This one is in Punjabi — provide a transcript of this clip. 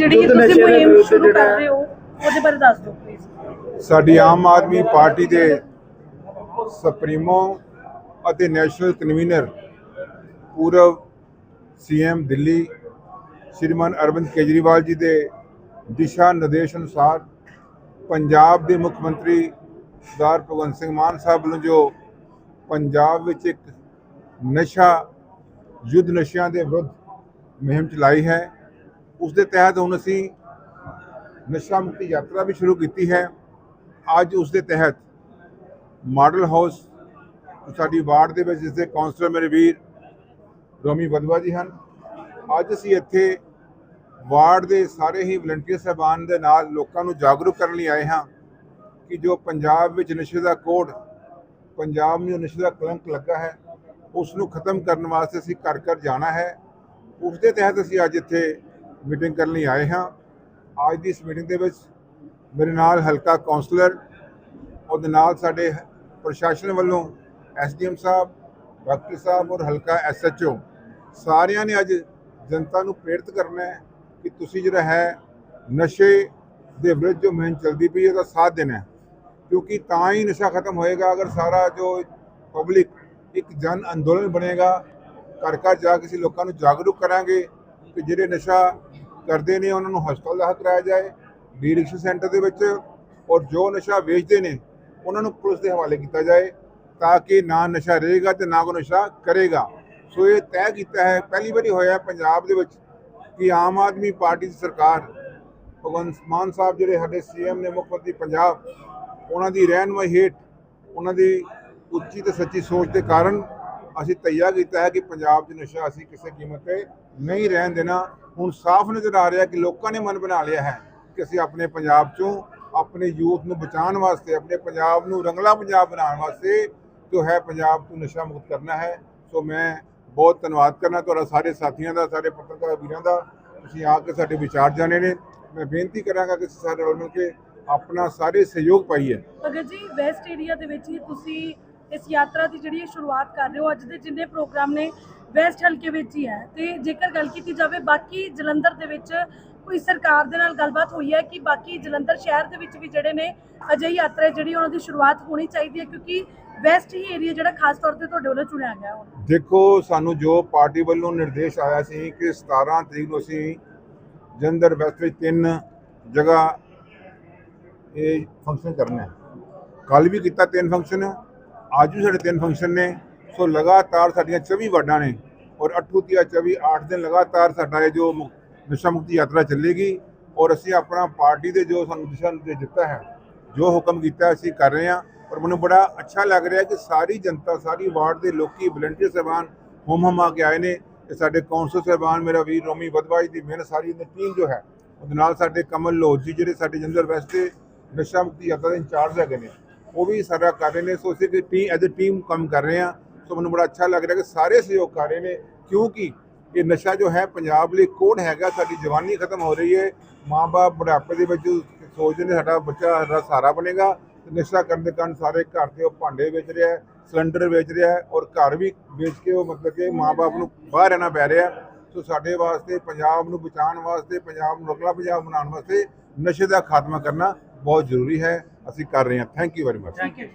ਜਿਹੜੀ ਯੁੱਧ ਤੁਸੀਂ ਨਸ਼ੇ ਦੇ ਮੁਹਿੰਮ ਵਿਰੁੱਧ ਸ਼ੁਰੂ ਜਿਹੜਾ ਕਰ ਰਹੇ ਹੋ ਉਹਦੇ ਬਾਰੇ ਦੱਸ ਦਿਓ ਪਲੀਜ਼ ਸਾਡੀ ਆਮ ਆਦਮੀ ਪਾਰਟੀ ਦੇ ਸੁਪਰੀਮੋ ਅਤੇ ਨੈਸ਼ਨਲ ਕਨਵੀਨਰ ਪੂਰਵ ਸੀਐਮ ਦਿੱਲੀ ਸ਼੍ਰੀਮਾਨ ਅਰਵਿੰਦ ਕੇਜਰੀਵਾਲ ਜੀ ਦੇ ਦਿਸ਼ਾ ਨਿਰਦੇਸ਼ ਅਨੁਸਾਰ ਪੰਜਾਬ ਦੇ ਮੁੱਖ ਮੰਤਰੀ ਸਰਦਾਰ ਭਗਵੰਤ ਸਿੰਘ ਮਾਨ ਸਾਹਿਬ ਵੱਲੋਂ ਜੋ ਪੰਜਾਬ ਵਿੱਚ ਇੱਕ ਨਸ਼ਾ ਯੁੱਧ ਨਸ਼ਿਆਂ ਦੇ ਵਿਰੁੱਧ ਮੁਹਿੰਮ ਚਲਾਈ ਹੈ ਉਸ ਦੇ ਤਹਿਤ ਹੁਣ ਅਸੀਂ ਨਸ਼ਾ ਮੁਕਤੀ ਯਾਤਰਾ ਵੀ ਸ਼ੁਰੂ ਕੀਤੀ ਹੈ। ਅੱਜ ਉਸ ਦੇ ਤਹਿਤ ਮਾਡਲ ਹਾਊਸ ਸਾਡੀ ਵਾਰਡ ਦੇ ਵਿੱਚ, ਜਿਸ ਦੇ ਕਾਉਂਸਲਰ ਮੇਰੇ ਵੀਰ ਰੋਮੀ ਬਦਵਾ ਜੀ ਹਨ। ਅੱਜ ਅਸੀਂ ਇੱਥੇ ਵਾਰਡ ਦੇ ਸਾਰੇ ਹੀ ਵਲੰਟੀਅਰ ਸਹਿਬਾਨ ਦੇ ਨਾਲ ਲੋਕਾਂ ਨੂੰ ਜਾਗਰੂਕ ਕਰਨ ਲਈ ਆਏ ਹਾਂ ਕਿ ਜੋ ਪੰਜਾਬ ਵਿੱਚ ਨਸ਼ੇ ਦਾ ਕੋਡ, ਪੰਜਾਬ ਨੂੰ ਨਸ਼ੇ ਦਾ ਕਲੰਕ ਲੱਗਾ ਹੈ ਉਸ ਨੂੰ ਖਤਮ ਕਰਨ ਵਾਸਤੇ ਅਸੀਂ ਘਰ ਘਰ ਜਾਣਾ ਹੈ। ਉਸ ਦੇ ਤਹਿਤ ਅਸੀਂ ਅੱਜ ਇੱਥੇ ਮੀਟਿੰਗ ਕਰਨ ਲਈ ਆਏ ਹਾਂ। ਅੱਜ ਦੀ ਇਸ ਮੀਟਿੰਗ ਦੇ ਵਿੱਚ ਮੇਰੇ ਨਾਲ ਹਲਕਾ ਕਾਉਂਸਲਰ ਉਹਦੇ ਨਾਲ ਸਾਡੇ ਪ੍ਰਸ਼ਾਸਨ ਵੱਲੋਂ ਐਸਡੀਐਮ ਸਾਹਿਬ, ਡਾਕਟਰ ਸਾਹਿਬ ਔਰ ਹਲਕਾ ਐਸਐਚਓ ਸਾਰਿਆਂ ਨੇ ਅੱਜ ਜਨਤਾ ਨੂੰ ਪ੍ਰੇਰਿਤ ਕਰਨਾ ਹੈ ਕਿ ਤੁਸੀਂ ਜਿਹੜਾ ਹੈ ਨਸ਼ੇ ਦੇ ਵਿਰੁੱਧ ਜੋ ਮੁਹਿੰਮ ਚੱਲਦੀ ਪਈ ਉਹਦਾ ਸਾਥ ਦੇਣਾ ਹੈ। ਕਿਉਂਕਿ ਤਾਂ ਹੀ ਨਸ਼ਾ ਖਤਮ ਹੋਏਗਾ ਅਗਰ ਸਾਰਾ ਜੋ ਪਬਲਿਕ ਇੱਕ ਜਨ ਅੰਦੋਲਨ ਬਣੇਗਾ ਘਰ ਘਰ ਜਾ ਕੇ ਅਸੀਂ ਲੋਕਾਂ ਨੂੰ ਜਾਗਰੂਕ ਕਰਾਂਗੇ ਕਿ ਜਿਹੜੇ ਨਸ਼ਾ ਕਰਦੇ ਨੇ, ਉਹਨਾਂ ਨੂੰ ਹਸਪਤਾਲ ਦਾਖਲ ਕਰਾਇਆ ਜਾਏ ਡੀ ਰਿਕਸ਼ਾ ਸੈਂਟਰ ਦੇ ਵਿੱਚ, ਔਰ ਜੋ ਨਸ਼ਾ ਵੇਚਦੇ ਨੇ, ਉਹਨਾਂ ਨੂੰ ਪੁਲਿਸ ਦੇ ਹਵਾਲੇ ਕੀਤਾ ਜਾਏ ਤਾਂ ਕਿ ਨਾ ਨਸ਼ਾ ਰਹੇਗਾ ਤੇ ਨਾ ਕੋ ਨਸ਼ਾ ਕਰੇਗਾ। ਸੋ ਇਹ ਤੈਅ ਕੀਤਾ ਹੈ, ਪਹਿਲੀ ਵਾਰੀ ਹੋਇਆ ਪੰਜਾਬ ਦੇ ਵਿੱਚ ਕਿ ਆਮ ਆਦਮੀ ਪਾਰਟੀ ਦੀ ਸਰਕਾਰ, ਭਗਵੰਤ ਮਾਨ ਸਾਹਿਬ ਜਿਹੜੇ ਸਾਡੇ ਸੀਐਮ ਨੇ, ਮੁੱਖ ਮੰਤਰੀ ਪੰਜਾਬ, ਉਹਨਾਂ ਦੀ ਰਹਿਨਮਾਈ ਹੇਠ, ਉਹਨਾਂ ਦੀ ਉੱਚੀ ਤੇ ਸੱਚੀ ਸੋਚ ਦੇ ਕਾਰਨ ਅਸੀਂ ਤੈਯਾ ਕੀਤਾ ਹੈ ਕਿ ਪੰਜਾਬ 'ਚ ਨਸ਼ਾ ਅਸੀਂ ਕਿਸੇ ਕੀਮਤ ਤੇ ਨਹੀਂ ਰਹਿਣ ਦੇਣਾ। ਹੁਣ ਸਾਫ਼ ਨਜ਼ਰ ਆ ਰਿਹਾ ਕਿ ਲੋਕਾਂ ਨੇ ਮਨ ਬਣਾ ਲਿਆ ਹੈ ਕਿ ਅਸੀਂ ਆਪਣੇ ਪੰਜਾਬ 'ਚੋਂ ਆਪਣੇ ਯੂਥ ਨੂੰ ਬਚਾਉਣ ਵਾਸਤੇ, ਆਪਣੇ ਪੰਜਾਬ ਨੂੰ ਰੰਗਲਾ ਪੰਜਾਬ ਬਣਾਉਣ ਵਾਸਤੇ ਜੋ ਹੈ ਪੰਜਾਬ ਤੋਂ ਨਸ਼ਾ ਮੁਕਤ ਕਰਨਾ ਹੈ। ਸੋ ਮੈਂ ਬਹੁਤ ਧੰਨਵਾਦ ਕਰਨਾ ਤੁਹਾਡਾ, ਸਾਰੇ ਸਾਥੀਆਂ ਦਾ, ਸਾਰੇ ਪੱਤਰਕਾਰ ਵੀਰਾਂ ਦਾ। ਤੁਸੀਂ ਆ ਕੇ ਸਾਡੇ ਵਿਚਾਰ ਜਾਣੇ ਨੇ। ਮੈਂ ਬੇਨਤੀ ਕਰਾਂਗਾ ਕਿ ਅਸੀਂ ਸਾਰੇ ਰਲ ਮਿਲ ਕੇ ਆਪਣਾ ਸਾਰੇ ਸਹਿਯੋਗ ਪਾਈਏ। ਭਗਤ ਜੀ, ਵੈਸਟ ਏਰੀਆ ਦੇ ਵਿੱਚ ਹੀ ਤੁਸੀਂ ਇਸ ਯਾਤਰਾ ਦੀ ਜਿਹੜੀ ਸ਼ੁਰੂਆਤ ਕਰ ਰਹੇ ਹੋ, ਅੱਜ ਦੇ ਜਿੰਨੇ ਪ੍ਰੋਗਰਾਮ ਨੇ, ਵੈਸਟ ਹਲਕੇ ਵਿੱਚ ਹੀ ਹੈ। ਤੇ ਜੇਕਰ ਗੱਲ ਕੀਤੀ ਜਾਵੇ, ਬਾਕੀ ਜਲੰਧਰ ਦੇ ਵਿੱਚ ਕੋਈ ਸਰਕਾਰ ਦੇ ਨਾਲ ਗੱਲਬਾਤ ਹੋਈ ਹੈ ਕਿ ਬਾਕੀ ਜਲੰਧਰ ਸ਼ਹਿਰ ਦੇ ਵਿੱਚ ਵੀ ਜਿਹੜੇ ਨੇ, ਅਜਿਹੀ ਯਾਤਰਾ ਜਿਹੜੀ ਉਹਨਾਂ ਦੀ ਸ਼ੁਰੂਆਤ ਹੋਣੀ ਚਾਹੀਦੀ ਹੈ, ਕਿਉਂਕਿ ਵੈਸਟ ਹੀ ਏਰੀਆ ਜਿਹੜਾ ਖਾਸ ਤੌਰ ਤੇ ਤੁਹਾਡੇ ਵੱਲੋਂ ਚੁਣਿਆ ਗਿਆ ਹੁਣ। ਦੇਖੋ, ਸਾਨੂੰ ਜੋ ਪਾਰਟੀ ਵੱਲੋਂ ਨਿਰਦੇਸ਼ ਆਇਆ ਸੀ ਕਿ 17 ਤਰੀਕ ਨੂੰ ਅਸੀਂ ਜਲੰਧਰ ਵੈਸਟ ਵਿੱਚ ਤਿੰਨ ਜਗ੍ਹਾ ਇਹ ਫੰਕਸ਼ਨ ਕਰਨਾ ਹੈ। ਕੱਲ ਵੀ ਕੀਤਾ ਤਿੰਨ ਫੰਕਸ਼ਨ ਅੱਜ ਵੀ ਸਾਡੇ ਤਿੰਨ ਫੰਕਸ਼ਨ ਨੇ, ਸੋ ਲਗਾਤਾਰ ਸਾਡੀਆਂ 24 ਵਾਰਡਾਂ ਨੇ ਔਰ 8 ਤੀਆ 24 8 ਦਿਨ ਲਗਾਤਾਰ ਸਾਡਾ ਇਹ ਜੋ ਮੁ- ਨਸ਼ਾ ਮੁਕਤੀ ਯਾਤਰਾ ਚੱਲੇਗੀ ਔਰ ਅਸੀਂ ਆਪਣਾ ਪਾਰਟੀ ਦੇ ਜੋ ਸਾਨੂੰ ਦਿਸ਼ਾ ਨਿਰਦੇਸ਼ ਦਿੱਤਾ ਹੈ, ਜੋ ਹੁਕਮ ਕੀਤਾ ਅਸੀਂ ਕਰ ਰਹੇ ਹਾਂ ਔਰ ਮੈਨੂੰ ਬੜਾ ਅੱਛਾ ਲੱਗ ਰਿਹਾ ਕਿ ਸਾਰੀ ਜਨਤਾ, ਸਾਰੀ ਵਾਰਡ ਦੇ ਲੋਕੀ ਵਲੰਟੀਅਰ ਸਾਹਿਬਾਨ ਹੁਮ ਹਮ ਆ ਕੇ ਆਏ ਨੇ ਤੇ ਸਾਡੇ ਕੌਂਸਲ ਸਾਹਿਬਾਨ ਮੇਰਾ ਵੀਰ ਰੋਮੀ ਬਦਵਾਈ ਦੀ ਮਿਹਨਤ ਸਾਰੀ ਦੀ ਟੀਮ ਜੋ ਹੈ, ਉਹਦੇ ਨਾਲ ਸਾਡੇ ਕਮਲ ਲੋਧ ਜੀ ਜਿਹੜੇ ਸਾਡੇ ਜੰਦਰ ਵੈਸਟ ਦੇ ਨਸ਼ਾ ਮੁਕਤੀ ਯਾਤਰਾ ਦੇ ਇੰਚਾਰਜ ਹੈਗੇ ਨੇ ਉਹ ਵੀ ਸਾਰਾ ਕਰ ਰਹੇ ਨੇ। ਸੋ ਅਸੀਂ ਕਿ ਟੀਮ ਐਜ਼ ਅ ਟੀਮ ਕੰਮ ਕਰ ਰਹੇ ਹਾਂ। ਸੋ ਮੈਨੂੰ ਬੜਾ ਅੱਛਾ ਲੱਗ ਰਿਹਾ ਕਿ ਸਾਰੇ ਸਹਿਯੋਗ ਕਰ ਰਹੇ ਨੇ। ਕਿਉਂਕਿ ਇਹ ਨਸ਼ਾ ਜੋ ਹੈ, ਪੰਜਾਬ ਲਈ ਕੋਡ ਹੈਗਾ। ਸਾਡੀ ਜਵਾਨੀ ਖਤਮ ਹੋ ਰਹੀ ਹੈ। ਮਾਂ-ਬਾਪ, ਬੁਢਾਪੇ ਦੇ ਵਿੱਚ ਸੋਚਦੇ ਨੇ ਸਾਡਾ ਬੱਚਾ ਸਾਡਾ ਸਹਾਰਾ ਬਣੇਗਾ। ਤੇ ਨਸ਼ਾ ਕਰਨ ਦੇ ਕਾਰਨ ਸਾਰੇ ਘਰ ਦੇ ਉਹ ਭਾਂਡੇ ਵੇਚ ਰਿਹਾ ਸਿਲੰਡਰ ਵੇਚ ਰਿਹਾ ਔਰ ਘਰ ਵੀ ਵੇਚ ਕੇ ਉਹ ਮਤਲਬ ਕਿ ਮਾਂ-ਬਾਪ ਨੂੰ ਬਾਹਰ ਰਹਿਣਾ ਪੈ ਰਿਹਾ ਸੋ ਸਾਡੇ ਵਾਸਤੇ, ਪੰਜਾਬ ਨੂੰ ਬਚਾਉਣ ਵਾਸਤੇ, ਪੰਜਾਬ ਨੂੰ ਅਗਲਾ ਪੰਜਾਬ ਬਣਾਉਣ ਵਾਸਤੇ ਨਸ਼ੇ ਦਾ ਖਾਤਮਾ ਕਰਨਾ ਬਹੁਤ ਜ਼ਰੂਰੀ ਹੈ। ਅਸੀਂ ਕਰ ਰਹੇ ਹਾਂ। Thank you very much thank you